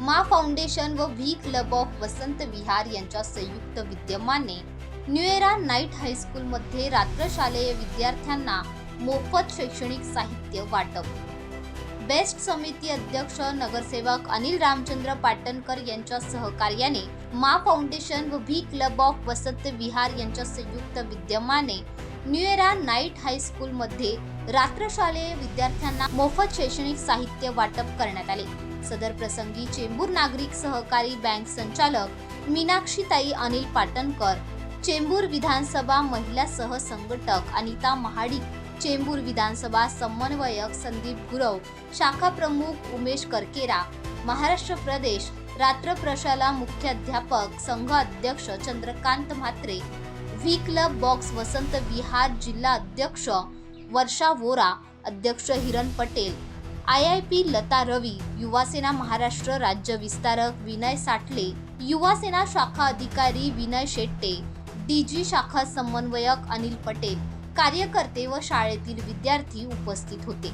मा फाउंडेशन व V club of Vasant Vihar यांच्या संयुक्त विद्यमाने न्यूएरा नाईट हायस्कूलमध्ये रात्रशालेय विद्यार्थ्यांना मोफत शैक्षणिक साहित्य वाटप. बेस्ट समिती अध्यक्ष नगरसेवक अनिल रामचंद्र पाटणकर यांच्या सहकार्याने मा फाउंडेशन व V club of Vasant Vihar यांच्या संयुक्त विद्यमाने न्यूएरा नाईट हायस्कूलमध्ये रात्रशालेय विद्यार्थ्यांना मोफत शैक्षणिक साहित्य वाटप करण्यात आले. सदर प्रसंगी चेंबूर नागरिक सहकारी बँक संचालक मीनाक्षीताई अनिल पाटणकर चेंबूर विधानसभा महिला सहसंघटक अनिता महाडिक चेंबूर विधानसभा समन्वयक संदीप गुरव शाखा प्रमुख उमेश करकेरा महाराष्ट्र प्रदेश रात्र प्रशाला मुख्याध्यापक संघ अध्यक्ष Chandrakant Mhatre V club box Vasant Vihar जिल्हा अध्यक्ष वर्षा वोरा अध्यक्ष Hiran Patel I I P Lata Ravi Yuvasena Maharashtra राज्य विस्तारक विनय साठले युवासेना शाखा अधिकारी विनय शेट्टे डीजी शाखा समन्वयक अनिल पटेल कार्यकर्ते व शाळेतील विद्यार्थी उपस्थित होते.